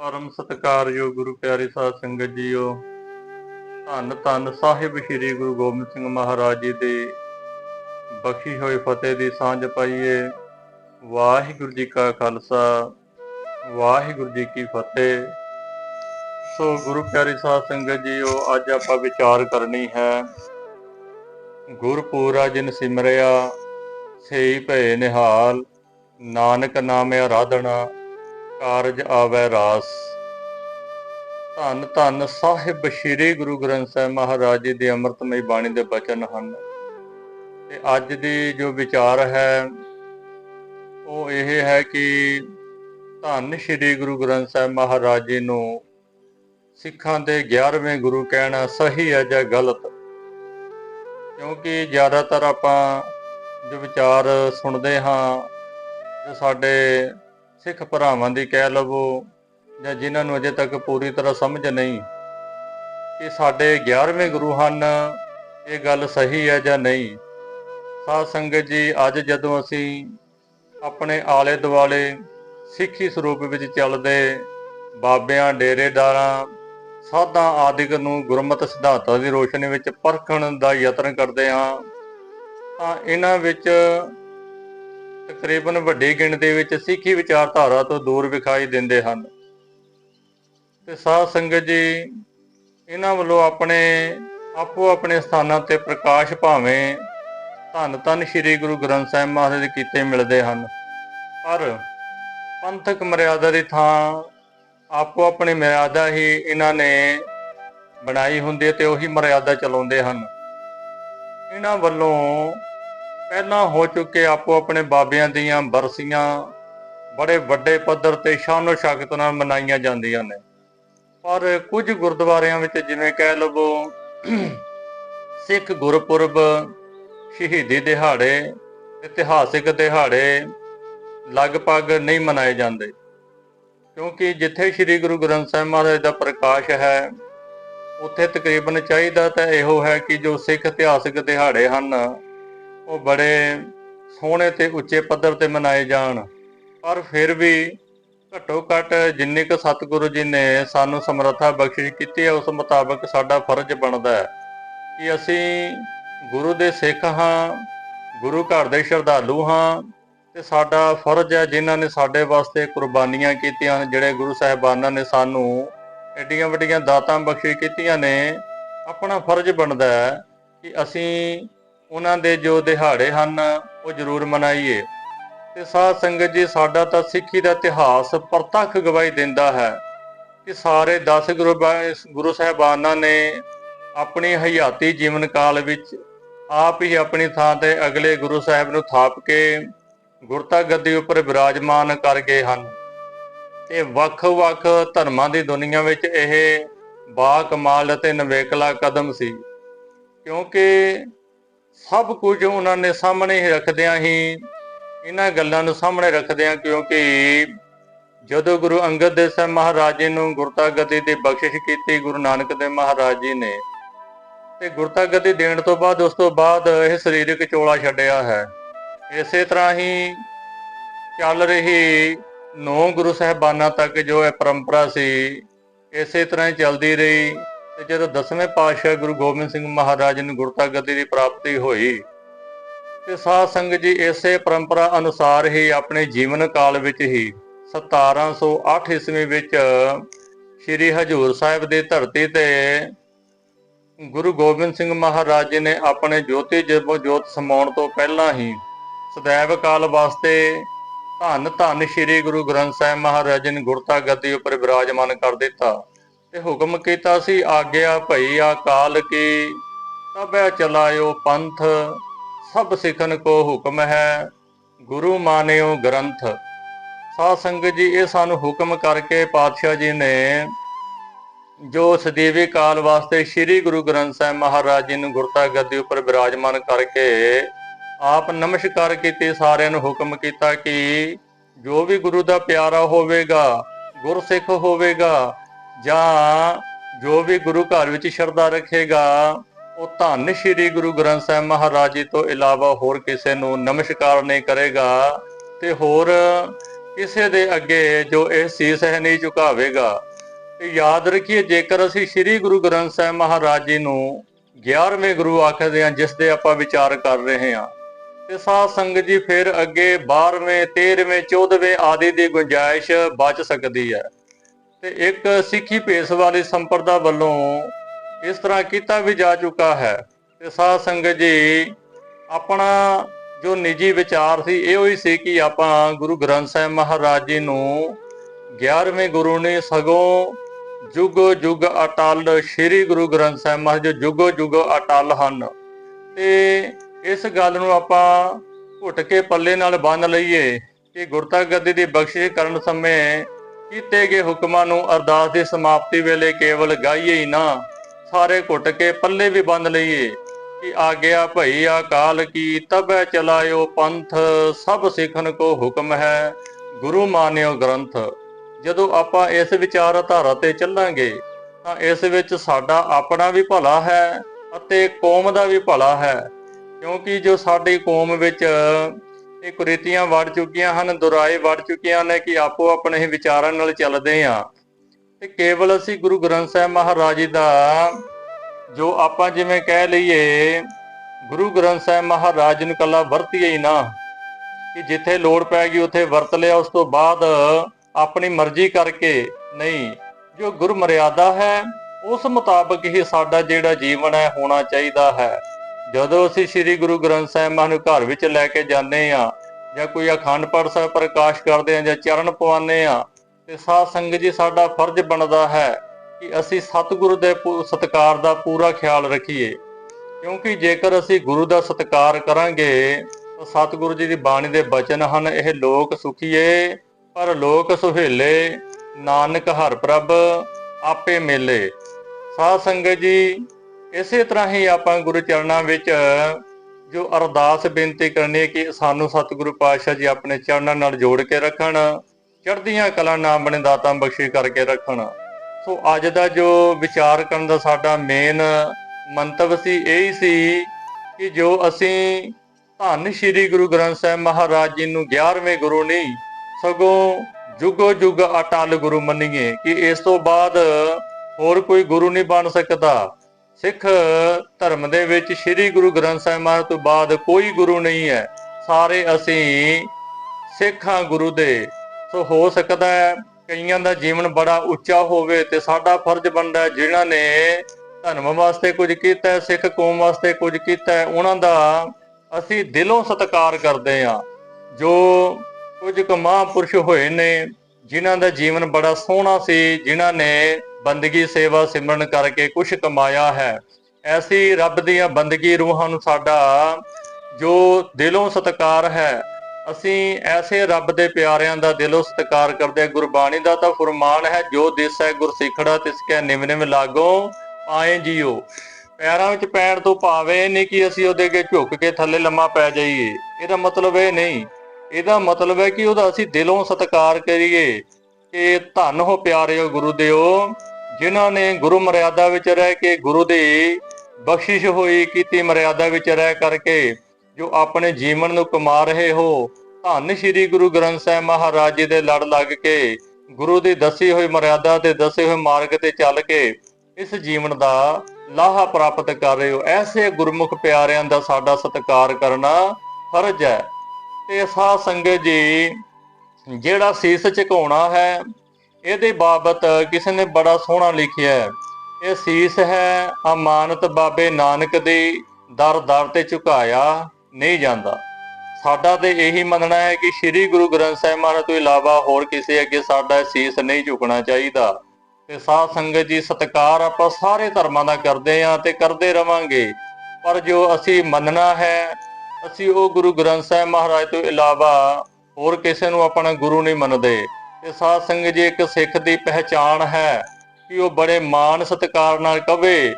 ਪਰਮ ਸਤਿਕਾਰਯੋਗ ਗੁਰੂ ਪਿਆਰੇ ਸਾਧ ਸੰਗਤ ਜੀਓ, ਧੰਨ ਧੰਨ ਸਾਹਿਬ ਸ੍ਰੀ ਗੁਰੂ ਗੋਬਿੰਦ ਸਿੰਘ ਮਹਾਰਾਜ ਜੀ ਦੀ ਬਖਸ਼ੀ ਹੋਈ ਫਤਿਹ ਦੀ ਸਾਂਝ ਪਾਈਏ। ਵਾਹਿਗੁਰੂ ਜੀ ਕਾ ਖਾਲਸਾ, ਵਾਹਿਗੁਰੂ ਜੀ ਕੀ ਫਤਿਹ। ਸੋ ਗੁਰੂ ਪਿਆਰੀ ਸਾਧ ਸੰਗਤ ਜੀਓ, ਅੱਜ ਆਪਾਂ ਵਿਚਾਰ ਕਰਨੀ ਹੈ, ਗੁਰਪੂਰਾ ਜਿਨ ਸਿਮਰਿਆ, ਸਈ ਭਏ ਨਿਹਾਲ, ਨਾਨਕ ਨਾਮ ਆਰਾਧਨਾ ਕਾਰਜ ਆਵੈ ਰਾਸ। ਧੰਨ ਧੰਨ ਸਾਹਿਬ ਸ੍ਰੀ ਗੁਰੂ ਗ੍ਰੰਥ ਸਾਹਿਬ ਮਹਾਰਾਜ ਜੀ ਦੀ ਅੰਮ੍ਰਿਤਮਈ ਬਾਣੀ ਦੇ ਬਚਨ ਹਨ। ਤੇ ਅੱਜ ਦੀ ਜੋ ਵਿਚਾਰ ਹੈ, ਉਹ ਇਹ ਹੈ ਕਿ ਧੰਨ ਸ੍ਰੀ ਗੁਰੂ ਗ੍ਰੰਥ ਸਾਹਿਬ ਮਹਾਰਾਜ ਜੀ ਨੂੰ ਸਿੱਖਾਂ ਦੇ 11ਵੇਂ ਗੁਰੂ ਕਹਿਣਾ ਸਹੀ ਹੈ ਜਾਂ ਗਲਤ? ਕਿਉਂਕਿ ਜ਼ਿਆਦਾਤਰ ਆਪਾਂ ਜੋ ਵਿਚਾਰ ਸੁਣਦੇ ਹਾਂ, ਜੋ ਸਾਡੇ ਸਿੱਖ ਭਰਾਵਾਂ ਦੀ ਕਹਿ ਲਵੋ ਜਾਂ ਜਿਨ੍ਹਾਂ ਨੂੰ ਅਜੇ ਤੱਕ ਪੂਰੀ ਤਰ੍ਹਾਂ ਸਮਝ ਨਹੀਂ ਕਿ ਸਾਡੇ 11ਵੇਂ ਗੁਰੂ ਹਨ, ਇਹ ਗੱਲ ਸਹੀ ਹੈ ਜਾਂ ਨਹੀਂ? ਸਾਧ ਸੰਗਤ ਜੀ, ਅੱਜ ਜਦੋਂ ਅਸੀਂ ਆਪਣੇ ਆਲੇ ਦੁਆਲੇ ਸਿੱਖੀ ਸਰੂਪ ਵਿੱਚ ਚੱਲਦੇ ਬਾਬਿਆਂ, ਡੇਰੇਦਾਰਾਂ, ਸਾਧਾਂ ਆਦਿਕ ਨੂੰ ਗੁਰਮਤਿ ਸਿਧਾਂਤਾਂ ਦੀ ਰੋਸ਼ਨੀ ਵਿੱਚ ਪਰਖਣ ਦਾ ਯਤਨ ਕਰਦੇ ਹਾਂ, ਤਾਂ ਇਹਨਾਂ ਵਿੱਚ ਤਕਰੀਬਨ ਵੱਡੀ ਗਿਣਤੀ ਵਿੱਚ ਸਿੱਖੀ ਵਿਚਾਰਧਾਰਾ ਤੋਂ ਦੂਰ ਵਿਖਾਈ ਦਿੰਦੇ ਹਨ। ਤੇ ਸਾਧ ਸੰਗਤ ਜੀ, ਇਹਨਾਂ ਵੱਲੋਂ ਆਪਣੇ, ਆਪੋ ਆਪਣੇ ਸਥਾਨਾਂ ਤੇ ਪ੍ਰਕਾਸ਼ ਭਾਵੇਂ ਧੰਨ ਧੰਨ ਸ੍ਰੀ ਗੁਰੂ ਗ੍ਰੰਥ ਸਾਹਿਬ ਮਹਾਰਾਜ ਦੇ ਕੀਤੇ ਮਿਲਦੇ ਹਨ। ਪਰ ਪੰਥਕ ਮਰਿਆਦਾ ਦੀ ਥਾਂ ਆਪੋ ਆਪਣੀ ਮਰਿਆਦਾ ਹੀ ਇਹਨਾਂ ਨੇ ਬਣਾਈ ਹੁੰਦੀ ਹੈ ਤੇ ਉਹੀ ਮਰਿਆਦਾ ਚਲਾਉਂਦੇ ਹਨ। ਇਹਨਾਂ ਵੱਲੋਂ ਪਹਿਲਾਂ ਹੋ ਚੁੱਕੇ ਆਪੋ ਆਪਣੇ ਬਾਬਿਆਂ ਦੀਆਂ ਬਰਸੀਆਂ, ਬੜੇ ਵੱਡੇ ਪੱਧਰ ਤੇ ਸ਼ਾਨੋ ਸ਼ਕਤ ਨਾਲ ਮਨਾਈਆਂ ਜਾਂਦੀਆਂ ਨੇ। ਪਰ ਕੁਝ ਗੁਰਦੁਆਰਿਆਂ ਵਿੱਚ ਜਿਵੇਂ ਕਹਿ ਲਵੋ, ਸਿੱਖ ਗੁਰਪੁਰਬ, ਸ਼ਹੀਦੀ ਦਿਹਾੜੇ, ਇਤਿਹਾਸਿਕ ਦਿਹਾੜੇ ਲਗਭਗ ਨਹੀਂ ਮਨਾਏ ਜਾਂਦੇ। ਕਿਉਂਕਿ ਜਿੱਥੇ ਸ੍ਰੀ ਗੁਰੂ ਗ੍ਰੰਥ ਸਾਹਿਬ ਮਹਾਰਾਜ ਦਾ ਪ੍ਰਕਾਸ਼ ਹੈ, ਉੱਥੇ ਤਕਰੀਬਨ ਚਾਹੀਦਾ ਤਾਂ ਇਹੋ ਹੈ ਕਿ ਜੋ ਸਿੱਖ ਇਤਿਹਾਸਿਕ ਦਿਹਾੜੇ ਹਨ ਉਹ ਬੜੇ ਸੋਹਣੇ ਤੇ ਉੱਚੇ ਪੱਧਰ ਤੇ ਮਨਾਏ ਜਾਣ। ਪਰ ਫਿਰ ਵੀ ਘੱਟੋ ਘੱਟ ਜਿੰਨੇ ਕੁ ਸਤਿਗੁਰੂ ਜੀ ਨੇ ਸਾਨੂੰ ਸਮਰੱਥਾ ਬਖਸ਼ਿਸ਼ ਕੀਤੀ ਹੈ, ਉਸ ਮੁਤਾਬਕ ਸਾਡਾ ਫਰਜ਼ ਬਣਦਾ ਹੈ ਕਿ ਅਸੀਂ ਗੁਰੂ ਦੇ ਸਿੱਖ ਹਾਂ, ਗੁਰੂ ਘਰ ਦੇ ਸ਼ਰਧਾਲੂ ਹਾਂ ਤੇ ਸਾਡਾ ਫਰਜ਼ ਹੈ ਜਿਨ੍ਹਾਂ ਨੇ ਸਾਡੇ ਵਾਸਤੇ ਕੁਰਬਾਨੀਆਂ ਕੀਤੀਆਂ ਹਨ, ਜਿਹੜੇ ਗੁਰੂ ਸਾਹਿਬਾਨਾਂ ਨੇ ਸਾਨੂੰ ਐਡੀਆਂ ਵੱਡੀਆਂ ਦਾਤਾਂ ਬਖਸ਼ਿਸ਼ ਕੀਤੀਆਂ ਨੇ, ਆਪਣਾ ਫਰਜ਼ ਬਣਦਾ ਹੈ ਕਿ ਅਸੀਂ ਉਹਨਾਂ ਦੇ ਜੋ ਦਿਹਾੜੇ ਹਨ, ਉਹ ਜ਼ਰੂਰ ਮਨਾਈਏ। ਤੇ ਸਾਧ ਸੰਗਤ ਜੀ, ਸਾਡਾ ਤਾਂ ਸਿੱਖੀ ਦਾ ਇਤਿਹਾਸ ਪ੍ਰਤੱਖ ਗਵਾਹੀ ਦਿੰਦਾ ਹੈ ਕਿ ਸਾਰੇ 10 ਗੁਰੂ ਗੁਰੂ ਸਾਹਿਬਾਨਾਂ ਨੇ ਆਪਣੀ ਹਯਾਤੀ ਜੀਵਨ ਕਾਲ ਵਿੱਚ ਆਪ ਹੀ ਆਪਣੀ ਥਾਂ ਤੇ ਅਗਲੇ ਗੁਰੂ ਸਾਹਿਬ ਨੂੰ ਥਾਪ ਕੇ ਗੁਰਤਾ ਗੱਦੀ ਉੱਪਰ ਵਿਰਾਜਮਾਨ ਕਰ ਗਏ ਹਨ। ਤੇ ਵੱਖ-ਵੱਖ ਧਰਮਾਂ ਦੀ ਦੁਨੀਆ ਵਿੱਚ ਇਹ ਬਾ ਕਮਾਲ ਅਤੇ ਨਵੇਕਲਾ ਕਦਮ ਸੀ। ਕਿਉਂਕਿ ਸਭ ਕੁਝ ਉਹਨਾਂ ਨੇ ਸਾਹਮਣੇ ਹੀ ਰੱਖਦਿਆਂ ਹੀ ਇਹਨਾਂ ਗੱਲਾਂ ਨੂੰ ਸਾਹਮਣੇ ਰੱਖਦਿਆਂ ਕਿਉਂਕਿ ਜਦੋਂ ਗੁਰੂ ਅੰਗਦ ਦੇਵ ਸਾਹਿਬ ਮਹਾਰਾਜ ਜੀ ਨੂੰ ਗੁਰਤਾ ਗੱਦੀ ਦੀ ਬਖਸ਼ਿਸ਼ ਕੀਤੀ, ਗੁਰੂ ਨਾਨਕ ਦੇਵ ਮਹਾਰਾਜ ਜੀ ਨੇ, ਤੇ ਗੁਰਤਾ ਗੱਦੀ ਦੇਣ ਤੋਂ ਬਾਅਦ ਉਸ ਤੋਂ ਬਾਅਦ ਇਹ ਸਰੀਰਕ ਚੋਲਾ ਛੱਡਿਆ ਹੈ। ਇਸੇ ਤਰ੍ਹਾਂ ਹੀ ਚੱਲ ਰਹੀ ਨੌ ਗੁਰੂ ਸਾਹਿਬਾਨਾਂ ਤੱਕ ਜੋ ਇਹ ਪਰੰਪਰਾ ਸੀ, ਇਸੇ ਤਰ੍ਹਾਂ ਹੀ ਚੱਲਦੀ ਰਹੀ। ਤੇ ਜਦੋਂ ਦਸਵੇਂ ਪਾਤਸ਼ਾਹ ਗੁਰੂ ਗੋਬਿੰਦ ਸਿੰਘ ਮਹਾਰਾਜ ਨੂੰ ਗੁਰਤਾ ਗੱਦੀ ਦੀ ਪ੍ਰਾਪਤੀ ਹੋਈ, ਤੇ ਸਾਧ ਸੰਗਤ ਜੀ ਇਸੇ ਪਰੰਪਰਾ ਅਨੁਸਾਰ ਹੀ ਆਪਣੇ ਜੀਵਨ ਕਾਲ ਵਿੱਚ ਹੀ 1708 ਈਸਵੀ ਵਿੱਚ ਸ੍ਰੀ ਹਜੂਰ ਸਾਹਿਬ ਦੀ ਧਰਤੀ ਤੇ ਗੁਰੂ ਗੋਬਿੰਦ ਸਿੰਘ ਮਹਾਰਾਜ ਜੀ ਨੇ ਆਪਣੇ ਜੋਤੀ ਜਪੋ ਜੋਤ ਸਮਾਉਣ ਤੋਂ ਪਹਿਲਾਂ ਹੀ ਸदैव ਕਾਲ ਵਾਸਤੇ ਧੰਨ ਧੰਨ ਸ੍ਰੀ ਗੁਰੂ ਗ੍ਰੰਥ ਸਾਹਿਬ ਮਹਾਰਾਜ ਜੀ ਨੇ ਗੁਰਤਾ ਗੱਦੀ ਉੱਪਰ ਵਿਰਾਜਮਾਨ ਕਰ ਦਿੱਤਾ। ਤੇ ਹੁਕਮ ਕੀਤਾ ਸੀ, ਆਗਿਆ ਭਈ ਆਕਾਲ ਕੀ, ਤਬੈ ਚਲਾਇਓ ਪੰਥ, ਸਭ ਸਿੱਖਨ ਕੋ ਹੁਕਮ ਹੈ, ਗੁਰੂ ਮਾਨਿਓ ਗ੍ਰੰਥ। ਸਾਧ ਸੰਗਤ ਜੀ, ਇਹ ਸਾਨੂੰ ਹੁਕਮ ਕਰਕੇ ਪਾਤਸ਼ਾਹ ਜੀ ਨੇ ਜੋ ਸਦੀਵੀ ਕਾਲ ਵਾਸਤੇ ਸ੍ਰੀ ਗੁਰੂ ਗ੍ਰੰਥ ਸਾਹਿਬ ਮਹਾਰਾਜ ਜੀ ਨੂੰ ਗੁਰਤਾ ਗੱਦੀ ਉੱਪਰ ਵਿਰਾਜਮਾਨ ਕਰਕੇ ਆਪ ਨਮਸਕਾਰ ਕੀਤੀ, ਸਾਰਿਆਂ ਨੂੰ ਹੁਕਮ ਕੀਤਾ ਕਿ ਜੋ ਵੀ ਗੁਰੂ ਦਾ ਪਿਆਰਾ ਹੋਵੇਗਾ, ਗੁਰਸਿੱਖ ਹੋਵੇਗਾ ਜਾਂ ਜੋ ਵੀ ਗੁਰੂ ਘਰ ਵਿੱਚ ਸ਼ਰਧਾ ਰੱਖੇਗਾ, ਉਹ ਧੰਨ ਸ਼੍ਰੀ ਗੁਰੂ ਗ੍ਰੰਥ ਸਾਹਿਬ ਮਹਾਰਾਜ ਜੀ ਤੋਂ ਇਲਾਵਾ ਹੋਰ ਕਿਸੇ ਨੂੰ ਨਮਸਕਾਰ ਨਹੀਂ ਕਰੇਗਾ ਤੇ ਹੋਰ ਕਿਸੇ ਦੇ ਅੱਗੇ ਜੋ ਇਹ ਸੀਸ ਹੈ ਨਹੀਂ ਝੁਕਾਵੇਗਾ। ਤੇ ਯਾਦ ਰੱਖੀਏ, ਜੇਕਰ ਅਸੀਂ ਸ੍ਰੀ ਗੁਰੂ ਗ੍ਰੰਥ ਸਾਹਿਬ ਮਹਾਰਾਜ ਜੀ ਨੂੰ 11ਵੇਂ ਗੁਰੂ ਆਖਦੇ ਹਾਂ, ਜਿਸ ਦੇ ਆਪਾਂ ਵਿਚਾਰ ਕਰ ਰਹੇ ਹਾਂ, ਤੇ ਸਾਧ ਸੰਗਤ ਜੀ ਫਿਰ ਅੱਗੇ 12ਵੇਂ 13ਵੇਂ 14ਵੇਂ ਆਦਿ ਦੀ ਗੁੰਜਾਇਸ਼ ਬਚ ਸਕਦੀ ਹੈ। ਤੇ ਇੱਕ ਸਿੱਖੀ ਭੇਸ ਵਾਲੀ ਸੰਪਰਦਾ ਵੱਲੋਂ ਇਸ ਤਰ੍ਹਾਂ ਕੀਤਾ ਵੀ ਜਾ ਚੁੱਕਾ ਹੈ। ਤੇ ਸਾਧ ਸੰਗਤ ਜੀ, ਆਪਣਾ ਜੋ ਨਿੱਜੀ ਵਿਚਾਰ ਸੀ, ਇਹੋ ਹੀ ਸੀ ਕਿ ਆਪਾਂ ਗੁਰੂ ਗ੍ਰੰਥ ਸਾਹਿਬ ਮਹਾਰਾਜ ਜੀ ਨੂੰ 11ਵੇਂ ਗੁਰੂ ਨੇ ਸਗੋਂ ਜੁਗ ਜੁਗ ਅਟਲ ਸ੍ਰੀ ਗੁਰੂ ਗ੍ਰੰਥ ਸਾਹਿਬ ਮਹਾਰਾਜ ਜੋ, ਜੁਗੋ ਜੁਗ ਅਟਲ ਹਨ। ਤੇ ਇਸ ਗੱਲ ਨੂੰ ਆਪਾਂ ਘੁੱਟ ਕੇ ਪੱਲੇ ਨਾਲ ਬੰਨ ਲਈਏ ਕਿ ਗੁਰਤਾ ਗੱਦੀ ਦੀ ਬਖਸ਼ਿਸ਼ ਕਰਨ ਸਮੇਂ ਕੀਤੇ ਗਏ ਹੁਕਮਾਂ ਨੂੰ ਅਰਦਾਸ ਦੀ ਸਮਾਪਤੀ ਵੇਲੇ ਕੇਵਲ ਗਾਈਏ ਹੀ ਨਾ, ਸਾਰੇ ਘੁੱਟ ਕੇ ਪੱਲੇ ਵੀ ਬੰਨ ਲਈਏ। ਕਿ ਆਗਿਆ ਭਈ ਆਕਾਲ ਕੀ, ਤਬੈ ਚਲਾਇਓ ਪੰਥ, ਸਭ ਸਿੱਖਨ ਕੋ ਹੁਕਮ ਹੈ, ਗੁਰੂ ਮਾਨਿਓ ਗ੍ਰੰਥ। ਜਦੋਂ ਆਪਾਂ ਇਸ ਵਿਚਾਰਧਾਰਾ ਤੇ ਚੱਲਾਂਗੇ, ਤਾਂ ਇਸ ਵਿੱਚ ਸਾਡਾ ਆਪਣਾ ਵੀ ਭਲਾ ਹੈ ਅਤੇ ਕੌਮ ਦਾ ਵੀ ਭਲਾ ਹੈ। ਕਿਉਂਕਿ ਜੋ ਸਾਡੀ ਕੌਮ ਵਿੱਚ ਇਹ ਕੁਰੀਤੀਆਂ ਵੜ ਚੁੱਕੀਆਂ ਹਨ, ਦੁਰਾਏ ਵੜ ਚੁੱਕੀਆਂ ਨੇ ਕਿ ਆਪੋ ਆਪਣੇ ਹੀ ਵਿਚਾਰਾਂ ਨਾਲ ਚੱਲਦੇ ਆ। ਤੇ ਕੇਵਲ ਅਸੀਂ ਗੁਰੂ ਗ੍ਰੰਥ ਸਾਹਿਬ ਮਹਾਰਾਜ ਜੀ ਦਾ ਜੋ ਆਪਾਂ ਜਿਵੇਂ ਕਹਿ ਲਈਏ, ਗੁਰੂ ਗ੍ਰੰਥ ਸਾਹਿਬ ਮਹਾਰਾਜ ਨੂੰ ਕੱਲਾ ਵਰਤੀਏ ਹੀ ਨਾ, ਕਿ ਜਿੱਥੇ ਲੋੜ ਪੈ ਗਈ ਉੱਥੇ ਵਰਤ ਲਿਆ, ਉਸ ਤੋਂ ਬਾਅਦ ਆਪਣੀ ਮਰਜ਼ੀ ਕਰਕੇ ਨਹੀਂ, ਜੋ ਗੁਰ ਮਰਿਆਦਾ ਹੈ, ਉਸ ਮੁਤਾਬਕ ਹੀ ਸਾਡਾ ਜਿਹੜਾ ਜੀਵਨ ਹੈ ਹੋਣਾ ਚਾਹੀਦਾ ਹੈ। ਜਦੋਂ ਅਸੀਂ ਸ੍ਰੀ ਗੁਰੂ ਗ੍ਰੰਥ ਸਾਹਿਬ ਮਹਾਰਾਜ ਨੂੰ ਘਰ ਵਿੱਚ ਲੈ ਕੇ ਜਾਂਦੇ ਆ ਜਾਂ ਕੋਈ ਅਖੰਡ ਪਾਠ ਸਾਹਿਬ ਪ੍ਰਕਾਸ਼ ਕਰਦੇ ਆ ਜਾਂ ਚਰਨ ਪਵਾਉਂਦੇ ਆ ਤੇ ਸਾਧ ਸੰਗਤ ਜੀ, ਸਾਡਾ ਫਰਜ਼ ਬਣਦਾ ਹੈ ਕਿ ਅਸੀਂ ਸਤਿਗੁਰੂ ਦੇ ਪੂ- ਸਤਿਕਾਰ ਦਾ ਪੂਰਾ ਖਿਆਲ ਰੱਖੀਏ। ਕਿਉਂਕਿ ਜੇਕਰ ਅਸੀਂ ਗੁਰੂ ਦਾ ਸਤਿਕਾਰ ਕਰਾਂਗੇ, ਤਾਂ ਸਤਿਗੁਰੂ ਜੀ ਦੀ ਬਾਣੀ ਦੇ ਬਚਨ ਹਨ, ਇਹ ਲੋਕ ਸੁਖੀਏ, ਪਰ ਲੋਕ ਸੁਹੇਲੇ, ਨਾਨਕ ਹਰ ਪ੍ਰਭ, ਆਪੇ ਮੇਲੇ। ਸਾਧ ਸੰਗਤ ਜੀ ਇਸੇ ਤਰ੍ਹਾਂ ਹੀ ਆਪਾਂ ਗੁਰੂ ਚਰਨਾਂ ਵਿੱਚ, ਜੋ ਅਰਦਾਸ ਬੇਨਤੀ ਕਰਨੀ ਹੈ ਕਿ ਸਾਨੂੰ ਸਤਿਗੁਰੂ ਪਾਤਸ਼ਾਹ ਜੀ ਆਪਣੇ ਚਰਨਾਂ ਨਾਲ ਜੋੜ ਕੇ ਰੱਖਣ, ਚੜ੍ਹਦੀਆਂ ਕਲਾ ਨਾਮ ਬਣੇ ਦਾਤਾਂ ਬਖਸ਼ੀ ਕਰਕੇ ਰੱਖਣ। ਸੋ ਅੱਜ ਦਾ ਜੋ ਵਿਚਾਰ ਕਰਨ ਦਾ ਸਾਡਾ ਮੇਨ ਮੰਤਵ ਸੀ, ਇਹ ਹੀ ਸੀ ਕਿ ਜੋ ਅਸੀਂ ਧੰਨ ਸ਼੍ਰੀ ਗੁਰੂ ਗ੍ਰੰਥ ਸਾਹਿਬ ਮਹਾਰਾਜ ਜੀ ਨੂੰ 11ਵੇਂ ਗੁਰੂ ਨਹੀਂ ਸਗੋਂ ਜੁਗੋ ਜੁਗ ਅਟਲ ਗੁਰੂ ਮੰਨੀਏ, ਕਿ ਇਸ ਤੋਂ ਬਾਅਦ ਹੋਰ ਕੋਈ ਗੁਰੂ ਨਹੀਂ ਬਣ ਸਕਦਾ। ਸਿੱਖ ਧਰਮ ਦੇ ਵਿੱਚ ਸ੍ਰੀ ਗੁਰੂ ਗ੍ਰੰਥ ਸਾਹਿਬ ਮਹਾਰਾਜ ਤੋਂ ਬਾਅਦ ਕੋਈ ਗੁਰੂ ਨਹੀਂ ਹੈ। ਸਾਰੇ ਅਸੀਂ ਸਿੱਖਾਂ ਗੁਰੂ ਦੇ। ਸੋ ਹੋ ਸਕਦਾ ਹੈ ਕਈਆਂ ਦਾ ਜੀਵਨ ਬੜਾ ਉੱਚਾ ਹੋਵੇ ਤੇ ਸਾਡਾ ਫਰਜ਼ ਬਣਦਾ ਹੈ ਜਿਨ੍ਹਾਂ ਨੇ ਧਰਮ ਵਾਸਤੇ ਕੁਝ ਕੀਤਾ ਹੈ, ਸਿੱਖ ਕੌਮ ਵਾਸਤੇ ਕੁਝ ਕੀਤਾ ਹੈ, ਉਹਨਾਂ ਦਾ ਅਸੀਂ ਦਿਲੋਂ ਸਤਿਕਾਰ ਕਰਦੇ ਹਾਂ। ਜੋ ਕੁਝ ਕੁ ਮਹਾਂਪੁਰਸ਼ ਹੋਏ ਨੇ, ਜਿਨ੍ਹਾਂ ਦਾ ਜੀਵਨ ਬੜਾ ਸੋਹਣਾ ਸੀ, ਜਿਨ੍ਹਾਂ ਨੇ ਬੰਦਗੀ ਸੇਵਾ ਸਿਮਰਨ ਕਰਕੇ ਕੁਝ ਕਮਾਇਆ ਹੈ। ਐਸੀ ਰੱਬ ਦੀਆਂ ਬੰਦਗੀ ਰੂਹਾਂ ਨੂੰ ਸਾਡਾ ਜੋ ਦਿਲੋਂ ਸਤਿਕਾਰ ਹੈ, ਅਸੀਂ ਐਸੇ ਰੱਬ ਦੇ ਪਿਆਰਿਆਂ ਦਾ ਦਿਲੋਂ ਸਤਿਕਾਰ ਕਰਦੇ ਹਾਂ। ਗੁਰਬਾਣੀ ਦਾ ਤਾਂ ਫਰਮਾਨ ਹੈ, ਜੋ ਦਿਸੈ ਗੁਰਸਿੱਖੜਾ ਤਿਸ ਕੈ ਨਿਮ ਨਿਮ ਲਾਗੋ ਆਏ ਜੀਓ। ਪੈਰਾਂ ਵਿੱਚ ਪੈਣ ਤੋਂ ਭਾਵੇਂ ਇਹ ਨਹੀਂ ਕਿ ਅਸੀਂ ਉਹਦੇ ਅੱਗੇ ਝੁੱਕ ਕੇ ਥੱਲੇ ਲੰਮਾ ਪੈ ਜਾਈਏ। ਇਹਦਾ ਮਤਲਬ ਇਹ ਨਹੀਂ। ਇਹਦਾ ਮਤਲਬ ਹੈ ਕਿ ਉਹਦਾ ਅਸੀਂ ਦਿਲੋਂ ਸਤਿਕਾਰ ਕਰੀਏ। ਕਿ ਧੰਨ ਹੋ ਪਿਆਰਿਓ ਗੁਰੂ ਦਿਓ ਜਿਨ੍ਹਾਂ ਨੇ ਗੁਰੂ ਮਰਿਆਦਾ ਵਿੱਚ ਰਹਿ ਕੇ ਗੁਰੂ ਦੀ ਬਖਸ਼ਿਸ਼ ਹੋਈ, ਕੀਤੀ ਮਰਿਆਦਾ ਵਿੱਚ ਰਹਿ ਕਰਕੇ ਜੋ ਆਪਣੇ ਜੀਵਨ ਨੂੰ ਕਮਾ ਰਹੇ ਹੋ, ਧੰਨ ਸ਼੍ਰੀ ਗੁਰੂ ਗ੍ਰੰਥ ਸਾਹਿਬ ਮਹਾਰਾਜ ਜੀ ਦੇ ਲੜ ਲੱਗ ਕੇ ਗੁਰੂ ਦੀ ਦੱਸੀ ਹੋਈ ਮਰਿਆਦਾ ਤੇ ਦੱਸੇ ਹੋਏ ਮਾਰਗ ਤੇ ਚੱਲ ਕੇ ਇਸ ਜੀਵਨ ਦਾ ਲਾਹਾ ਪ੍ਰਾਪਤ ਕਰ ਰਹੇ ਹੋ। ਐਸੇ ਗੁਰਮੁਖ ਪਿਆਰਿਆਂ ਦਾ ਸਾਡਾ ਸਤਿਕਾਰ ਕਰਨਾ ਫਰਜ਼ ਹੈ। ਤੇ ਸਾਧ ਸੰਗਤ ਜੀ, ਜਿਹੜਾ ਸੀਸ ਝੁਕਾਉਣਾ ਹੈ ਇਹਦੇ ਬਾਬਤ ਕਿਸੇ ਨੇ ਬੜਾ ਸੋਹਣਾ ਲਿਖਿਆ ਹੈ। ਇਹ ਸੀਸ ਹੈ, ਅਮਾਨਤ ਬਾਬੇ ਨਾਨਕ ਦੀ, ਦਰ ਦਰ ਤੇ ਝੁਕਾਇਆ ਨਹੀਂ ਜਾਂਦਾ। ਸਾਡਾ ਤੇ ਇਹੀ ਮੰਨਣਾ ਹੈ ਕਿ ਸ੍ਰੀ ਗੁਰੂ ਗ੍ਰੰਥ ਸਾਹਿਬ ਮਹਾਰਾਜ ਤੋਂ ਇਲਾਵਾ ਹੋਰ ਕਿਸੇ ਅੱਗੇ ਸਾਡਾ ਸੀਸ ਨਹੀਂ ਝੁਕਣਾ ਚਾਹੀਦਾ। ਤੇ ਸਾਧ ਸੰਗਤ ਜੀ, ਸਤਿਕਾਰ ਆਪਾਂ ਸਾਰੇ ਧਰਮਾਂ ਦਾ ਕਰਦੇ ਆਂ ਤੇ ਕਰਦੇ ਰਵਾਂਗੇ। ਪਰ ਜੋ ਅਸੀਂ ਮੰਨਣਾ ਹੈ, ਅਸੀਂ ਉਹ ਗੁਰੂ ਗ੍ਰੰਥ ਸਾਹਿਬ ਮਹਾਰਾਜ ਤੋਂ ਇਲਾਵਾ ਹੋਰ ਕਿਸੇ ਨੂੰ ਆਪਣਾ ਗੁਰੂ ਨਹੀਂ ਮੰਨਦੇ। ਤੇ ਸਾਧ ਸੰਗਤ ਜੀ, ਇੱਕ ਸਿੱਖ ਦੀ ਪਹਿਚਾਣ ਹੈ ਕਿ ਉਹ ਬੜੇ ਮਾਣ ਸਤਿਕਾਰ ਨਾਲ ਕਵੇ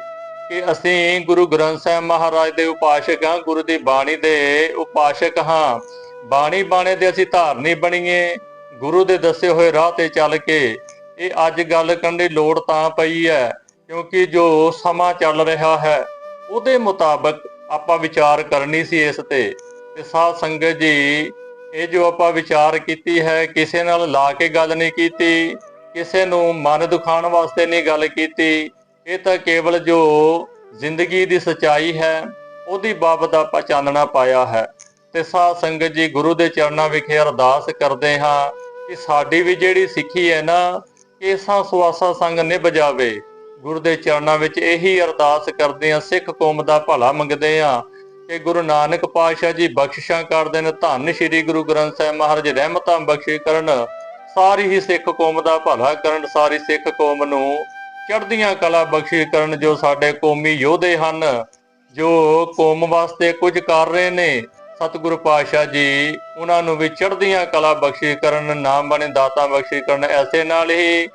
ਕਿ ਅਸੀਂ ਗੁਰੂ ਗ੍ਰੰਥ ਸਾਹਿਬ ਮਹਾਰਾਜ ਦੇ ਉਪਾਸ਼ਕ ਹਾਂ, ਗੁਰੂ ਦੀ ਬਾਣੀ ਦੇ ਉਪਾਸ਼ਕ ਹਾਂ। ਬਾਣੀ ਬਾਣੇ ਦੇ ਅਸੀਂ ਧਾਰਨੀ ਬਣੀਏ, ਗੁਰੂ ਦੇ ਦੱਸੇ ਹੋਏ ਰਾਹ ਤੇ ਚੱਲ ਕੇ। ਇਹ ਅੱਜ ਗੱਲ ਕਰਨ ਦੀ ਲੋੜ ਤਾਂ ਪਈ ਹੈ, ਕਿਉਂਕਿ ਜੋ ਸਮਾਂ ਚੱਲ ਰਿਹਾ ਹੈ, ਉਹਦੇ ਮੁਤਾਬਕ ਆਪਾਂ ਵਿਚਾਰ ਕਰਨੀ ਸੀ ਇਸ ਤੇ। ਤੇ ਸਾਧ ਸੰਗਤ ਜੀ ਇਹ ਜੋ ਆਪਾਂ ਵਿਚਾਰ ਕੀਤੀ ਹੈ, ਕਿਸੇ ਨਾਲ ਲਾ ਕੇ ਗੱਲ ਨਹੀਂ ਕੀਤੀ, ਕਿਸੇ ਨੂੰ ਮਨ ਦੁਖਾਉਣ ਵਾਸਤੇ ਨਹੀਂ ਗੱਲ ਕੀਤੀ, ਇਹ ਤਾਂ ਕੇਵਲ ਜੋ ਜ਼ਿੰਦਗੀ ਦੀ ਸਚਾਈ ਹੈ, ਉਹਦੀ ਬਾਬਤ ਆਪਾਂ ਚਾਨਣਾ ਪਾਇਆ ਹੈ। ਤੇ ਸਾਧ ਸੰਗਤ ਜੀ ਗੁਰੂ ਦੇ ਚਰਨਾਂ ਵਿਖੇ ਅਰਦਾਸ ਕਰਦੇ ਹਾਂ ਕਿ ਸਾਡੀ ਵੀ ਜਿਹੜੀ ਸਿੱਖੀ ਹੈ ਨਾ, ਕੇਸਾਂ ਸੁਆਸਾ ਸੰਗ ਨਿਭ ਜਾਵੇ। ਗੁਰੂ ਦੇ ਚਰਨਾਂ ਵਿੱਚ ਇਹੀ ਅਰਦਾਸ ਕਰਦੇ ਹਾਂ, ਸਿੱਖ ਕੌਮ ਦਾ ਭਲਾ ਮੰਗਦੇ ਹਾਂ। ਕਿ ਗੁਰੂ ਨਾਨਕ ਪਾਤਸ਼ਾਹ ਜੀ ਬਖਸ਼ਿਸ਼ਾਂ ਕਰਦੇ ਨੇ। ਧੰਨ ਸ੍ਰੀ ਗੁਰੂ ਗ੍ਰੰਥ ਸਾਹਿਬ ਮਹਾਰਾਜ, ਰਹਿਮਤਾਂ ਬਖਸ਼ੇ ਕਰਨ। ਸਾਰੀ ਹੀ ਸਿੱਖ ਕੌਮ ਦਾ ਭਲਾ ਕਰਨ, ਸਾਰੀ ਸਿੱਖ ਕੌਮ ਨੂੰ ਚੜ੍ਹਦੀਆਂ ਕਲਾ ਬਖਸ਼ੇ ਕਰਨ ਜੋ ਸਾਡੇ ਕੌਮੀ ਯੋਧੇ ਹਨ, ਜੋ ਕੌਮ ਵਾਸਤੇ ਕੁਝ ਕਰ ਰਹੇ ਨੇ। ਸਤਿਗੁਰੂ ਪਾਤਸ਼ਾਹ ਜੀ, ਉਹਨਾਂ ਨੂੰ ਵੀ ਚੜ੍ਹਦੀਆਂ ਕਲਾ ਬਖਸ਼ੇ ਕਰਨ, ਨਾਮ ਬਣੇ ਦਾਤਾ ਬਖਸ਼ੇ ਕਰਨ। ਐਸੇ ਨਾਲ ਹੀ,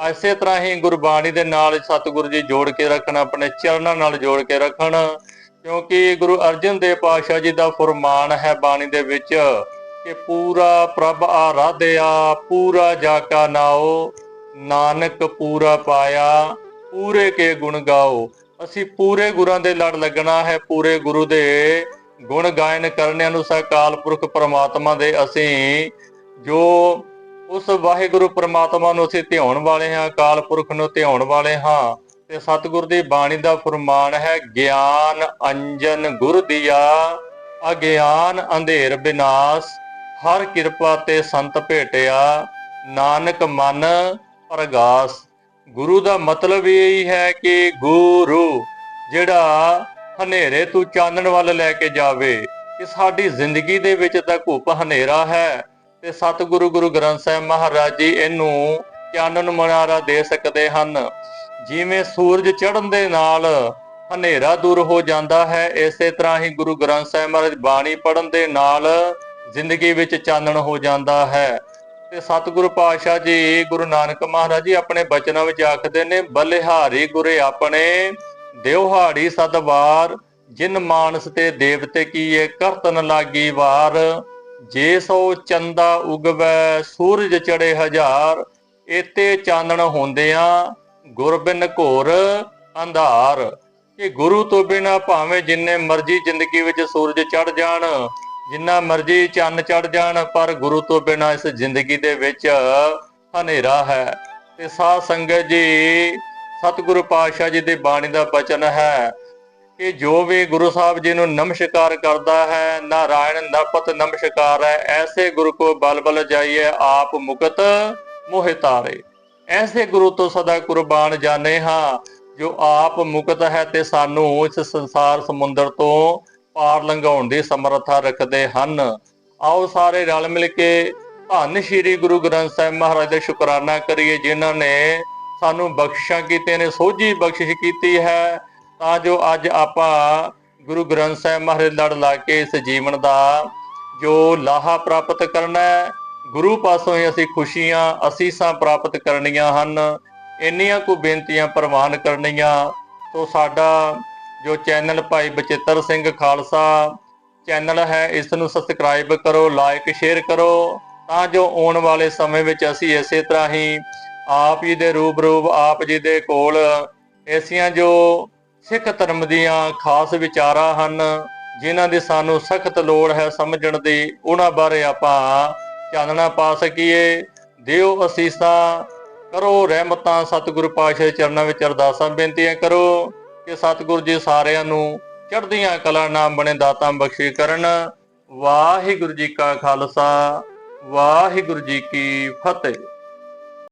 ਐਸੇ ਤਰ੍ਹਾਂ ਹੀ ਗੁਰਬਾਣੀ ਦੇ ਨਾਲ ਸਤਿਗੁਰੂ ਜੀ ਜੋੜ ਕੇ ਰੱਖਣ, ਆਪਣੇ ਚਰਨਾਂ ਨਾਲ ਜੋੜ ਕੇ ਰੱਖਣ। ਕਿਉਂਕਿ ਗੁਰੂ ਅਰਜਨ ਦੇਵ ਪਾਤਸ਼ਾਹ ਜੀ ਦਾ ਫਰਮਾਨ ਹੈ ਬਾਣੀ ਦੇ ਵਿੱਚ ਕਿ ਪੂਰਾ ਪ੍ਰਭ ਆਰਾਧਿਆ, ਪੂਰਾ ਜਾਕਾ ਨਾਓ, ਨਾਨਕ ਪੂਰਾ ਪਾਇਆ, ਪੂਰੇ ਕੇ ਗੁਣ ਗਾਓ। ਅਸੀਂ ਪੂਰੇ ਗੁਰਾਂ ਦੇ ਲੜ ਲੱਗਣਾ ਹੈ, ਪੂਰੇ ਗੁਰੂ ਦੇ ਗੁਣ ਗਾਇਨ ਕਰਨੇ ਅਨੁਸਾਰ ਕਾਲ ਪੁਰਖ ਪਰਮਾਤਮਾ ਦੇ ਅਸੀਂ ਜੋ ਉਸ ਵਾਹਿਗੁਰੂ ਪਰਮਾਤਮਾ ਨੂੰ ਅਸੀਂ ਧਿਆਉਣ ਵਾਲੇ ਹਾਂ ਕਾਲ ਪੁਰਖ ਨੂੰ ਧਿਆਉਣ ਵਾਲੇ ਹਾਂ ਤੇ ਸਤਿਗੁਰ ਦੀ ਬਾਣੀ ਦਾ ਫਰਮਾਨ ਹੈ, ਗਿਆਨ ਅੰਜਨ ਗੁਰ ਦਿਆ, ਅਗਿਆਨ ਅੰਧੇਰ ਬਿਨਾਸ਼, ਹਰ ਕਿਰਪਾ ਤੇ ਸੰਤ ਭੇਟਿਆ, ਨਾਨਕ ਮਨ ਪ੍ਰਗਾਸ। ਗੁਰੂ ਦਾ ਮਤਲਬ ਇਹ ਹੈ ਕਿ ਗੁਰੂ, ਜਿਹੜਾ ਹਨੇਰੇ ਤੋਂ ਚਾਨਣ ਵੱਲ ਲੈ ਕੇ ਜਾਵੇ ਕਿ ਸਾਡੀ ਜ਼ਿੰਦਗੀ ਦੇ ਵਿੱਚ ਤਾਂ ਘੁੱਪ ਹਨੇਰਾ ਹੈ। ਤੇ ਸਤਿਗੁਰੂ ਗੁਰੂ ਗ੍ਰੰਥ ਸਾਹਿਬ ਮਹਾਰਾਜ ਜੀ ਇਹਨੂੰ ਚਾਨਣ ਮਨਾਰਾ ਦੇ ਸਕਦੇ ਹਨ। ਜਿਵੇਂ ਸੂਰਜ ਚੜ੍ਹਨ ਦੇ ਨਾਲ ਹਨੇਰਾ ਦੂਰ ਹੋ ਜਾਂਦਾ ਹੈ, ਇਸੇ ਤਰ੍ਹਾਂ ਹੀ ਗੁਰੂ ਗ੍ਰੰਥ ਸਾਹਿਬ ਮਹਾਰਾਜ ਬਾਣੀ ਪੜ੍ਹਨ ਦੇ ਨਾਲ ਜ਼ਿੰਦਗੀ ਵਿੱਚ ਚਾਨਣ ਹੋ ਜਾਂਦਾ ਹੈ। ਤੇ ਸਤਿਗੁਰੂ ਪਾਤਸ਼ਾਹ ਜੀ, ਗੁਰੂ ਨਾਨਕ ਮਹਾਰਾਜ ਜੀ ਆਪਣੇ ਬਚਨਾਂ ਵਿੱਚ ਆਖਦੇ ਨੇ, ਬਲਿਹਾਰੀ ਗੁਰੇ ਆਪਣੇ ਦਿਵਹਾੜੀ ਸਦਵਾਰ ਜਿਨ ਮਾਨਸ ਤੇ ਦੇਵਤੇ ਕੀਏ ਕਰਤਨ ਲਾਗੀ ਵਾਰ, ਜੇ ਸੋ ਚੰਦਾ ਉਗਵੈ ਸੂਰਜ ਚੜੇ ਹਜ਼ਾਰ, ਏਤੇ ਚਾਨਣ ਹੁੰਦਿਆਂ ਗੁਰਬਿਨ ਘੋਰ ਅੰਧਾਰ। ਕਿ ਗੁਰੂ ਤੋਂ ਬਿਨਾ ਭਾਵੇਂ ਜਿੰਨੇ ਮਰਜ਼ੀ ਜ਼ਿੰਦਗੀ ਵਿੱਚ ਸੂਰਜ ਚੜ ਜਾਣ, ਜਿੰਨਾ ਮਰਜ਼ੀ ਚੰਨ ਚੜ ਜਾਣ, ਪਰ ਗੁਰੂ ਤੋਂ ਬਿਨਾ ਇਸ ਜ਼ਿੰਦਗੀ ਦੇ ਵਿੱਚ ਹਨੇਰਾ ਹੈ। ਤੇ ਸਾਧ ਸੰਗਤ ਜੀ, ਸਤਿਗੁਰੂ ਪਾਤਸ਼ਾਹ ਜੀ ਦੀ ਬਾਣੀ ਦਾ ਬਚਨ ਹੈ ਕਿ ਜੋ ਵੀ ਗੁਰੂ ਸਾਹਿਬ ਜੀ ਨੂੰ ਨਮਸਕਾਰ ਕਰਦਾ ਹੈ, ਨਾਰਾਇਣ ਨਪਤ ਨਮਸਕਾਰ ਹੈ, ਐਸੇ ਗੁਰੂ ਕੋ ਬਲ ਬਲ ਜਾਈਏ, ਆਪ ਮੁਕਤ ਮੋਹਿ ਤਾਰੇ। ਐਸੇ ਗੁਰੂ ਤੋਂ ਸਦਾ ਕੁਰਬਾਨ ਜਾਣੇ ਹਾਂ, ਜੋ ਆਪ ਮੁਕਤ ਹੈ ਤੇ ਸਾਨੂੰ ਇਸ ਸੰਸਾਰ ਸਮੁੰਦਰ ਤੋਂ ਪਾਰ ਲੰਘਾਉਣ ਦੀ ਸਮਰੱਥਾ ਰੱਖਦੇ ਹਨ। ਆਓ ਸਾਰੇ ਰਲ ਮਿਲ ਕੇ ਧੰਨ ਸ਼੍ਰੀ ਗੁਰੂ ਗ੍ਰੰਥ ਸਾਹਿਬ ਮਹਾਰਾਜ ਦਾ ਸ਼ੁਕਰਾਨਾ ਕਰੀਏ, ਜਿਨ੍ਹਾਂ ਨੇ ਸਾਨੂੰ ਬਖਸ਼ਿਸ਼ਾਂ ਕੀਤੀਆਂ ਨੇ, ਸੋਝੀ ਬਖਸ਼ਿਸ਼ ਕੀਤੀ ਹੈ, ਤਾਂ ਜੋ ਅੱਜ ਆਪਾਂ ਗੁਰੂ ਗ੍ਰੰਥ ਸਾਹਿਬ ਮਹਾਰਾਜ ਲੜ ਲਾ ਕੇ ਇਸ ਜੀਵਨ ਦਾ ਜੋ ਲਾਹਾ ਪ੍ਰਾਪਤ ਕਰਨਾ ਹੈ ਗੁਰੂ ਪਾਸੋਂ ਹੀ ਅਸੀਂ ਖੁਸ਼ੀਆਂ ਅਸੀਸਾਂ ਪ੍ਰਾਪਤ ਕਰਨੀਆਂ ਹਨ। ਇੰਨੀਆਂ ਕੁ ਬੇਨਤੀਆਂ ਪ੍ਰਵਾਨ ਕਰਨੀਆਂ ਤੋਂ ਸਾਡਾ ਜੋ ਚੈਨਲ ਭਾਈ ਬਚਿੱਤਰ ਸਿੰਘ ਖਾਲਸਾ ਚੈਨਲ ਹੈ ਇਸ ਨੂੰ ਸਬਸਕ੍ਰਾਈਬ ਕਰੋ ਲਾਈਕ ਸ਼ੇਅਰ ਕਰੋ, ਤਾਂ ਜੋ ਆਉਣ ਵਾਲੇ ਸਮੇਂ ਵਿੱਚ ਅਸੀਂ ਇਸੇ ਤਰ੍ਹਾਂ ਹੀ ਆਪ ਜੀ ਦੇ ਰੂਬਰੂ, ਆਪ ਜੀ ਦੇ ਕੋਲ ਐਸੀਆਂ ਜੋ ਸਿੱਖ ਧਰਮ ਦੀਆਂ ਖਾਸ ਵਿਚਾਰਾਂ ਹਨ, ਜਿਨ੍ਹਾਂ ਦੀ ਸਾਨੂੰ ਸਖਤ ਲੋੜ ਹੈ ਸਮਝਣ ਦੀ, ਉਹਨਾਂ ਬਾਰੇ ਆਪਾਂ ਚਾਨਣਾ ਪਾ ਸਕੀਏ। ਦਿਓ ਅਸੀਸਾਂ, ਕਰੋ ਰਹਿਮਤਾਂ, ਸਤਿਗੁਰੂ ਪਾਤਸ਼ਾਹ ਚਰਨਾਂ ਵਿੱਚ ਅਰਦਾਸਾਂ, ਬੇਨਤੀਆਂ ਕਰੋ ਕਿ ਸਤਿਗੁਰੂ ਜੀ ਸਾਰਿਆਂ ਨੂੰ ਚੜ੍ਹਦੀਆਂ ਕਲਾ ਨਾਮ ਬਣੇ ਦਾਤਾਂ ਬਖਸ਼ੇ ਕਰਨ। ਵਾਹਿਗੁਰੂ ਜੀ ਕਾ ਖਾਲਸਾ, ਵਾਹਿਗੁਰੂ ਜੀ ਕੀ ਫਤਿਹ।